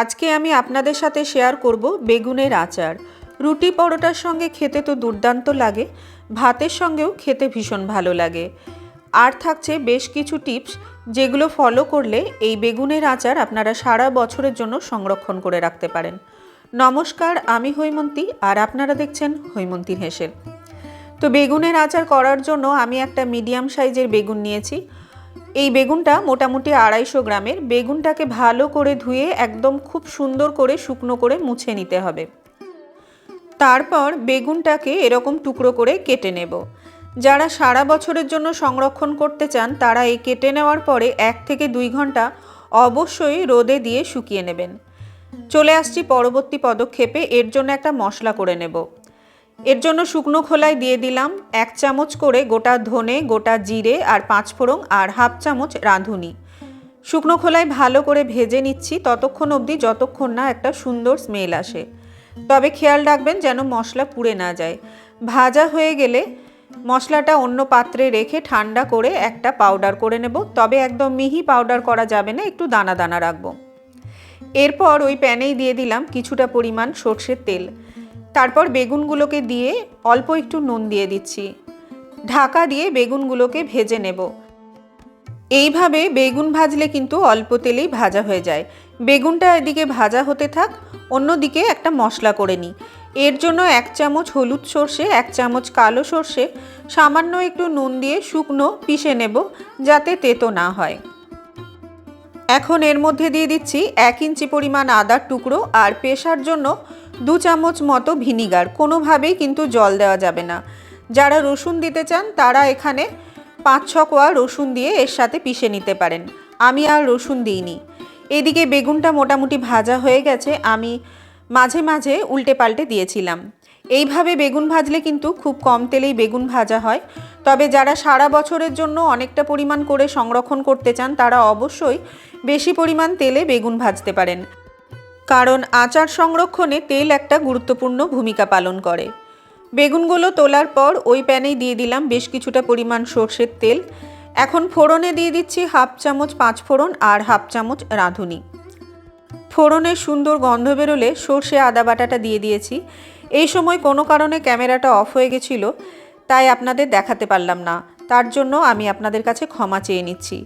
আজকে আমি আপনাদের সাথে শেয়ার করব বেগুনের আচার। রুটি পরোটার সঙ্গে খেতে তো দুর্দান্ত লাগে, ভাতের সঙ্গেও খেতে ভীষণ ভালো লাগে। আর থাকছে বেশ কিছু টিপস যেগুলো ফলো করলে এই বেগুনের আচার আপনারা সারা বছরের জন্য সংরক্ষণ করে রাখতে পারেন। নমস্কার, আমি হৈমন্তী আর আপনারা দেখছেন হৈমন্তী হেসেল। তো বেগুনের আচার করার জন্য আমি একটা মিডিয়াম সাইজের বেগুন নিয়েছি। এই বেগুনটা মোটামুটি আড়াইশো গ্রামের। বেগুনটাকে ভালো করে ধুয়ে একদম খুব সুন্দর করে শুকনো করে মুছে নিতে হবে। তারপর বেগুনটাকে এরকম টুকরো করে কেটে নেব। যারা সারা বছরের জন্য সংরক্ষণ করতে চান, তারা এই কেটে নেওয়ার পরে এক থেকে দুই ঘণ্টা অবশ্যই রোদে দিয়ে শুকিয়ে নেবেন। চলে আসছি পরবর্তী পদক্ষেপে, এর জন্য একটা মশলা করে নেব। এর জন্য শুকনো খোলায় দিয়ে দিলাম এক চামচ করে গোটা ধনে, গোটা জিরে আর পাঁচ ফোড়ন আর হাফ চামচ রাঁধুনি। শুকনো খোলায় ভালো করে ভেজে নিচ্ছি ততক্ষণ অবধি যতক্ষণ না একটা সুন্দর স্মেল আসে। তবে খেয়াল রাখবেন যেন মশলা পুড়ে না যায়। ভাজা হয়ে গেলে মশলাটা অন্য পাত্রে রেখে ঠান্ডা করে একটা পাউডার করে নেব। তবে একদম মিহি পাউডার করা যাবে না, একটু দানা দানা রাখব। এরপর ওই প্যানেই দিয়ে দিলাম কিছুটা পরিমাণ সর্ষের তেল। তারপর বেগুনগুলোকে দিয়ে অল্প একটু নুন দিয়ে দিচ্ছি। ঢাকা দিয়ে বেগুনগুলোকে ভেজে নেব। এইভাবে বেগুন ভাজলে কিন্তু অল্প তেলেই ভাজা হয়ে যায়। বেগুনটা এদিকে ভাজা হতে থাক, অন্যদিকে একটা মশলা করে নিই। এর জন্য এক চামচ হলুদ সর্ষে, এক চামচ কালো সর্ষে, সামান্য একটু নুন দিয়ে শুকনো পিষে নেব যাতে তেতো না হয়। এখন এর মধ্যে দিয়ে দিচ্ছি এক ইঞ্চি পরিমাণ আদার টুকরো আর পেশার জন্য দু চামচ মতো ভিনিগার, কোনোভাবেই কিন্তু জল দেওয়া যাবে না। যারা রসুন দিতে চান, তারা এখানে পাঁচ ছ কোয়া রসুন দিয়ে এর সাথে পিষে নিতে পারেন। আমি আর রসুন দিইনি। এদিকে বেগুনটা মোটামুটি ভাজা হয়ে গেছে, আমি মাঝে মাঝে উল্টে পাল্টে দিয়েছিলাম। এইভাবে বেগুন ভাজলে কিন্তু খুব কম তেলেই বেগুন ভাজা হয়। তবে যারা সারা বছরের জন্য অনেকটা পরিমাণ করে সংরক্ষণ করতে চান, তারা অবশ্যই বেশি পরিমাণ তেলে বেগুন ভাজতে পারেন। কারণ আচার সংরক্ষণে তেল একটা গুরুত্বপূর্ণ ভূমিকা পালন করে। বেগুনগুলো তোলার পর ওই প্যানেই দিয়ে দিলাম বেশ কিছুটা পরিমাণ সর্ষের তেল। এখন ফোড়নে দিয়ে দিচ্ছি হাফ চামচ পাঁচ ফোড়ন আর হাফ চামচ রাঁধুনি। ফোড়নের সুন্দর গন্ধ বেরোলে সর্ষে আদা বাটাটা দিয়ে দিয়েছি। এই সময় কোনো কারণে ক্যামেরাটা অফ হয়ে গেছিল, তাই আপনাদের দেখাতে পারলাম না। তার জন্য আমি আপনাদের কাছে ক্ষমা চেয়ে নিচ্ছি।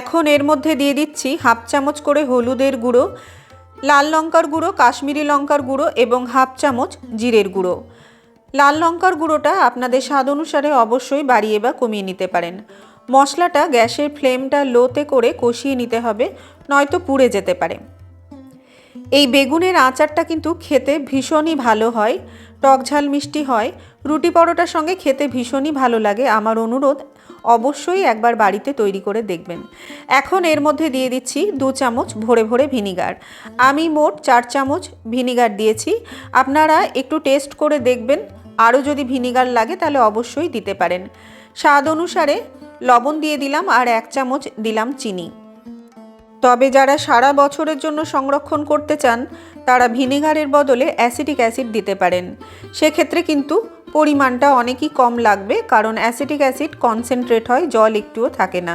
এখন এর মধ্যে দিয়ে দিচ্ছি হাফ চামচ করে হলুদের গুঁড়ো লাল লঙ্কার গুঁড়ো, কাশ্মীরি লঙ্কার গুঁড়ো এবং হাফ চামচ জিরের গুঁড়ো। লাল লঙ্কার গুঁড়োটা আপনাদের স্বাদ অনুসারে অবশ্যই বাড়িয়ে বা কমিয়ে নিতে পারেন। মশলাটা গ্যাসের ফ্লেমটা লোতে করে কষিয়ে নিতে হবে, নয়তো পুড়ে যেতে পারে। এই বেগুনের আচারটা কিন্তু খেতে ভীষণই ভালো হয়, টক ঝাল মিষ্টি হয়। রুটি পরোটার সঙ্গে খেতে ভীষণই ভালো লাগে। আমার অনুরোধ অবশ্যই একবার বাড়িতে তৈরি করে দেখবেন। এখন এর মধ্যে দিয়ে দিচ্ছি দু চামচ ভরে ভরে ভিনিগার। আমি মোট চার চামচ ভিনিগার দিয়েছি। আপনারা একটু টেস্ট করে দেখবেন। আরও যদি ভিনিগার লাগে তাহলে অবশ্যই দিতে পারেন। স্বাদ অনুসারে লবণ দিয়ে দিলাম আর এক চামচ দিলাম চিনি। তবে যারা সারা বছরের জন্য সংরক্ষণ করতে চান, তারা ভিনেগারের বদলে অ্যাসিটিক অ্যাসিড দিতে পারেন। সেক্ষেত্রে কিন্তু পরিমাণটা অনেকই কম লাগবে, কারণ অ্যাসিটিক অ্যাসিড কনসেন্ট্রেট হয়, জল একটুও থাকে না।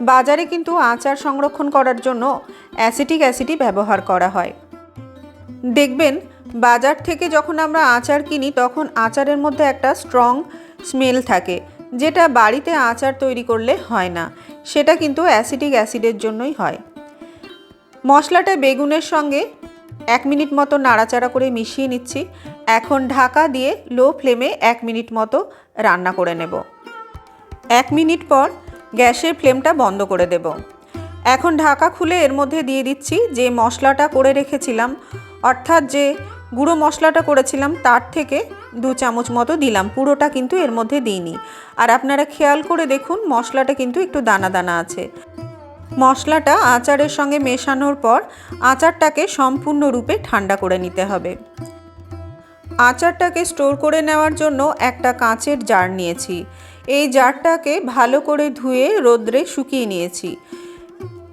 বাজারে কিন্তু আচার সংরক্ষণ করার জন্য অ্যাসিটিক অ্যাসিডই ব্যবহার করা হয়। দেখবেন, বাজার থেকে যখন আমরা আচার কিনি, তখন আচারের মধ্যে একটা স্ট্রং স্মেল থাকে, যেটা বাড়িতে আচার তৈরি করলে হয় না। সেটা কিন্তু অ্যাসিটিক অ্যাসিডের জন্যই হয়। মশলাটা বেগুনের সঙ্গে এক মিনিট মতো নাড়াচাড়া করে মিশিয়ে নিচ্ছি। এখন ঢাকা দিয়ে লো ফ্লেমে এক মিনিট মতো রান্না করে নেব। এক মিনিট পর গ্যাসের ফ্লেমটা বন্ধ করে দেব। এখন ঢাকা খুলে এর মধ্যে দিয়ে দিচ্ছি যে মশলাটা করে রেখেছিলাম, অর্থাৎ যে গুঁড়ো মশলাটা করেছিলাম তার থেকে দু চামচ মতো দিলাম। পুরোটা কিন্তু এর মধ্যে দিইনি। আর আপনারা খেয়াল করে দেখুন, মশলাটা কিন্তু একটু দানা দানা আছে। মশলাটা আচারের সঙ্গে মেশানোর পর আচারটাকে সম্পূর্ণরূপে ঠান্ডা করে নিতে হবে। আচারটাকে স্টোর করে নেওয়ার জন্য একটা কাঁচের জার নিয়েছি। এই জারটাকে ভালো করে ধুয়ে রোদ্রে শুকিয়ে নিয়েছি।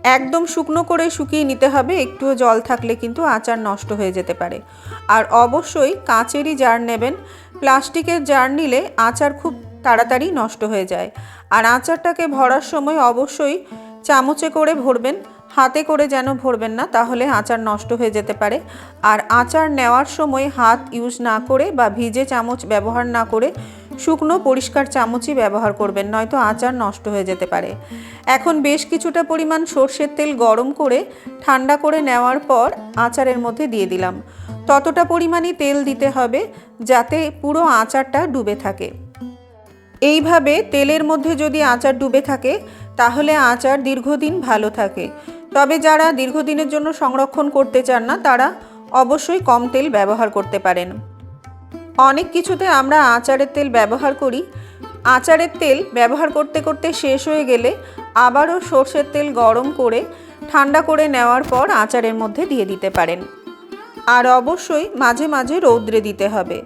একদম শুকনো করে শুকিয়ে নিতে হবে, একটুও জল থাকলে কিন্তু আচার নষ্ট হয়ে যেতে পারে। আর অবশ্যই কাঁচেরই জার নেবেন। প্লাস্টিকের জার নিলে আচার খুব তাড়াতাড়ি নষ্ট হয়ে যায়। আর আচারটাকে ভরার সময় অবশ্যই চামচে করে ভরবেন, হাতে করে যেন ভরবেন না, তাহলে আচার নষ্ট হয়ে যেতে পারে। আর আচার নেওয়ার সময় হাত ইউজ না করে বা ভিজে চামচ ব্যবহার না করে শুকনো পরিষ্কার চামচই ব্যবহার করবেন, নয়তো আচার নষ্ট হয়ে যেতে পারে। এখন বেশ কিছুটা পরিমাণ সর্ষের তেল গরম করে, ঠান্ডা করে নেওয়ার পর আচারের মধ্যে দিয়ে দিলাম। ততটা পরিমাণই তেল দিতে হবে, যাতে পুরো আচারটা ডুবে থাকে। এইভাবে তেলের মধ্যে যদি আচার ডুবে থাকে তাহলে আচার দীর্ঘদিন ভালো থাকে। তবে যারা দীর্ঘদিনের জন্য সংরক্ষণ করতে চান না, তারা অবশ্যই কম তেল ব্যবহার করতে পারেন। অনেক কিছুতে আমরা আচারের তেল ব্যবহার করি। আচারের তেল ব্যবহার করতে করতে শেষ হয়ে গেলে আবারও সর্ষের তেল গরম করে, ঠান্ডা করে নেওয়ার পর আচারের মধ্যে দিয়ে দিতে পারেন। আর অবশ্যই মাঝে মাঝে রৌদ্রে দিতে হবে।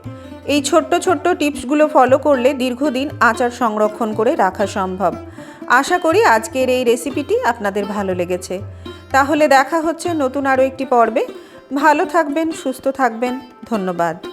এই ছোট্ট ছোট্ট টিপসগুলো ফলো করলে দীর্ঘদিন আচার সংরক্ষণ করে রাখা সম্ভব। আশা করি আজকের এই রেসিপিটি আপনাদের ভালো লেগেছে। তাহলে দেখা হচ্ছে নতুন আরও একটি পর্বে। ভালো থাকবেন, সুস্থ থাকবেন। ধন্যবাদ।